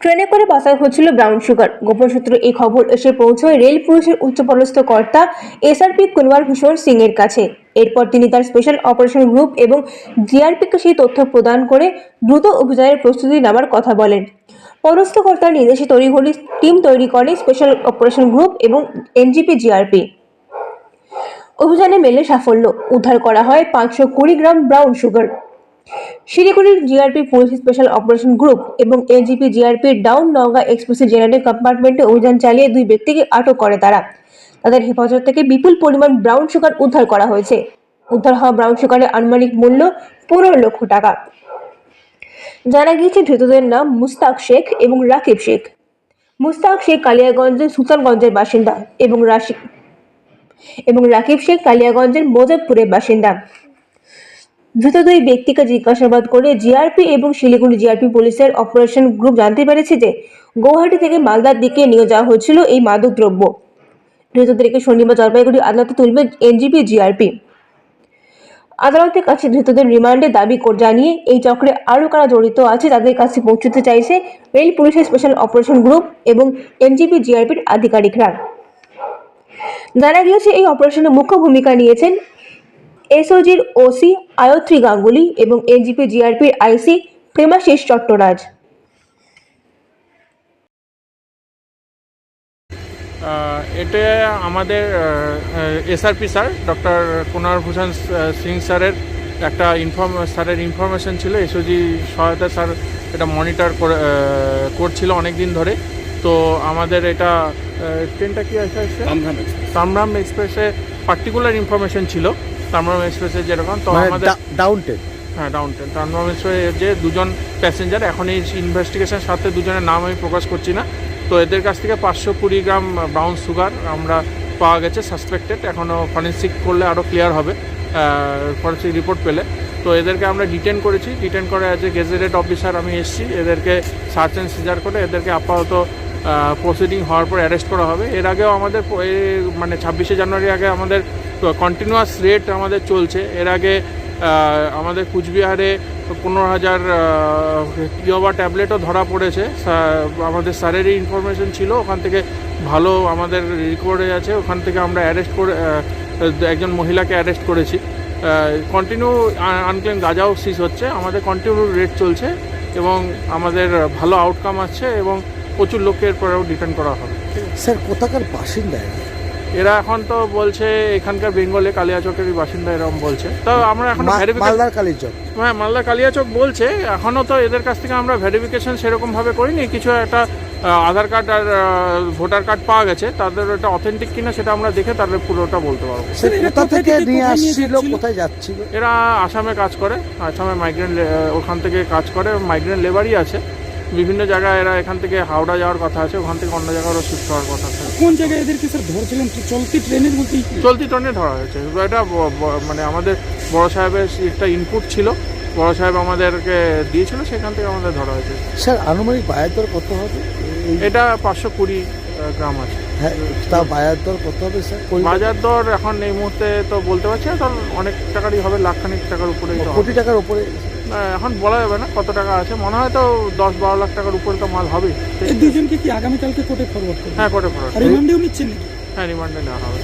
ট্রেনে করে পাচার হচ্ছিল ব্রাউন সুগার। গোপন সূত্রে এই খবর এসে পৌঁছয় রেল পুলিশের উচ্চপদস্থ কর্তা এসআরপি কুনওয়ার ভূষণ সিং এর কাছে। এরপর তিনি তার স্পেশাল অপারেশন গ্রুপ এবং জিআরপিকে সেই তথ্য প্রদান করে দ্রুত অভিযানের প্রস্তুতি নেওয়ার কথা বলেন। পদস্থ কর্তার নির্দেশে তৈরি হলে টিম তৈরি করে স্পেশাল অপারেশন গ্রুপ এবং এনজিপি জিআরপি অভিযানে মেলে সাফল্য। উদ্ধার করা হয় পাঁচশো কুড়ি গ্রাম ব্রাউন সুগার। শিলিগুড়ির GRP police special operation group এবং এজিপি জিআরপি ডাউন নওগাঁ এক্সপ্রেসের জেনারেল কম্পার্টমেন্টে অভিযান চালিয়ে দুই ব্যক্তিকে আটক করে তারা। তাদের হেফাজত থেকে বিপুল পরিমাণ ব্রাউন সুগার উদ্ধার করা হয়েছে। উদ্ধার হওয়া ব্রাউন সুগারের আনুমানিক মূল্য পনেরো লক্ষ টাকা। জানা গিয়েছে ধৃতদের নাম মুস্তাক শেখ এবং রাকিব শেখ। মুস্তাক শেখ কালিয়াগঞ্জের সুলতানগঞ্জের বাসিন্দা এবং রাশি এবং রাকিব শেখ কালিয়াগঞ্জের মোজাবপুরের বাসিন্দা। ধৃত দুই ব্যক্তিকে জিজ্ঞাসাবাদ করে জিআরপি এবং শিলিগুড়ি জিআরপি পুলিশের অপারেশন গ্রুপ জানতে পেরেছে যে গৌহাটি থেকে মালদার দিকে নিয়ে যাওয়া হয়েছিল এই মাদক দ্রব্য ধৃতদেরকে শনিবার জলপাইগুড়ি আদালতে তুলবে এনজিপি জিআরপি। আদালতের কাছে ধৃতদের রিমান্ডে দাবি জানিয়ে এই চক্রে আরও কারা জড়িত আছে তাদের কাছে পৌঁছতে চাইছে rail police special operation group এবং এনজিপি জিআরপির আধিকারিকরা। জানা গিয়েছে এই অপারেশনে মুখ্য ভূমিকা নিয়েছেন এসওজির ওসি আয়ত্রী গাঙ্গুলি এবং এনজিপি জিআরপির আইসি প্রেমাশিস চট্টরাজ। এটা আমাদের SRP sir doctor Kunar Bhushan Singh স্যারের একটা ইনফর্ম স্যারের ইনফরমেশন ছিল এসওজি সহায়তা স্যার এটা মনিটর করছিল অনেক দিন ধরে। তো আমাদের এটা ট্রেনটা কি আছে তামরাম এক্সপ্রেসে। পার্টিকুলার ইনফরমেশন ছিল। তামরাম এক্সপ্রেসে যেরকম তো মানে আমাদের ডাউন টেন। হ্যাঁ ডাউন টেন। টার্মিনাল যে দুজন প্যাসেঞ্জার এখন এই ইনভেস্টিগেশন সাথে দুজনের নাম আমি প্রকাশ করছি না। তো এদের কাছ থেকে পাঁচশো কুড়ি গ্রাম ব্রাউন সুগার আমরা পাওয়া গেছে সাসপেক্টেড এখনও ফরেন্সিক করলে আরও ক্লিয়ার হবে ফরেন্সিক রিপোর্ট পেলে। তো এদেরকে আমরা ডিটেন করেছি। ডিটেন করে অ্যাজ এ গেজেটেড অফিসার আমি এসেছি। এদেরকে সার্চ অ্যান্ড সিজার করে এদেরকে আপাতত প্রসিডিং হওয়ার পর অ্যারেস্ট করা হবে। এর আগেও আমাদের মানে ছাব্বিশে জানুয়ারি আগে আমাদের কন্টিনিউয়াস রেট আমাদের চলছে। এর আগে আমাদের কুচবিহারে পনেরো হাজার ইয়োবা ট্যাবলেটও ধরা পড়েছে। আমাদের স্যারেরই ইনফরমেশন ছিল, ওখান থেকে ভালো আমাদের রিকোয়ার্ডে আছে। ওখান থেকে আমরা অ্যারেস্ট করে একজন মহিলাকে অ্যারেস্ট করেছি। কন্টিনিউ আনক্লেম গাজাও সিজ হচ্ছে। আমাদের কন্টিনিউ রেট চলছে এবং আমাদের ভালো আউটকাম আসছে এবং প্রচুর লোকের পরেও ডিটেন করা হবে। স্যার, কোথাকার বাসিন্দা এরা? এখন তো বলছে এখানকার বেঙ্গলে কালিয়াচকেরই বাসিন্দা এরকম বলছে। তো আমরা এখন মালদার কালীচক। হ্যাঁ মালদা কালিয়াচক বলছে এখনও তো এদের কাছ থেকে আমরা ভেরিফিকেশন সেরকমভাবে করিনি কিছু একটা আধার কার্ড আর ভোটার কার্ড পাওয়া গেছে তাদের ওটা অথেন্টিক কিনা সেটা আমরা দেখে তাদের পুরোটা বলতে পারব। কোথা কোথায় থেকে নিয়ে আসছিল কোথায় যাচ্ছিল? এরা আসামে কাজ করে আসামে মাইগ্রেন্ট ওখান থেকে কাজ করে মাইগ্রেন্ট লেবারই আছে। বিভিন্ন জায়গায় এরা এখান থেকে হাওড়া যাওয়ার কথা আছে ওখান থেকে অন্য জায়গায়ও শিফট হওয়ার কথা আছে। কোন জায়গায় এদেরকে স্যার ধরছিলেন? কি চলতি ট্রেনের কি? চলতি ট্রেনে ধরা হয়েছে। এটা মানে আমাদের বড় সাহেবের একটা ইনপুট ছিল। বড় সাহেব আমাদেরকে দিয়েছিল সেখান থেকে আমাদের ধরা হয়েছে। স্যার আনুমানিক বায়ার দর কত হবে? এটা পাঁচশো কুড়ি গ্রাম আছে। হ্যাঁ তা বায়ার দর কত হবে স্যার? বাজার দর এখন এই মুহূর্তে তো বলতে পারছি না কারণ অনেক টাকারই হবে লাখ খানিক টাকার উপরে কোটি টাকার উপরে। এখন বলা যাবে না কত টাকা আছে। মনে হয় তো দশ বারো লাখ টাকার উপরে তো মাল হবে। এই দুজনকে কি আগামীকালকে কোর্টে ফরওয়ার্ড করবেন হ্যাঁ কোর্টে ফরওয়ার্ড রিমান্ডেও নিচ্ছেন নাকি? হ্যাঁ রিমান্ডে নেওয়া হবে।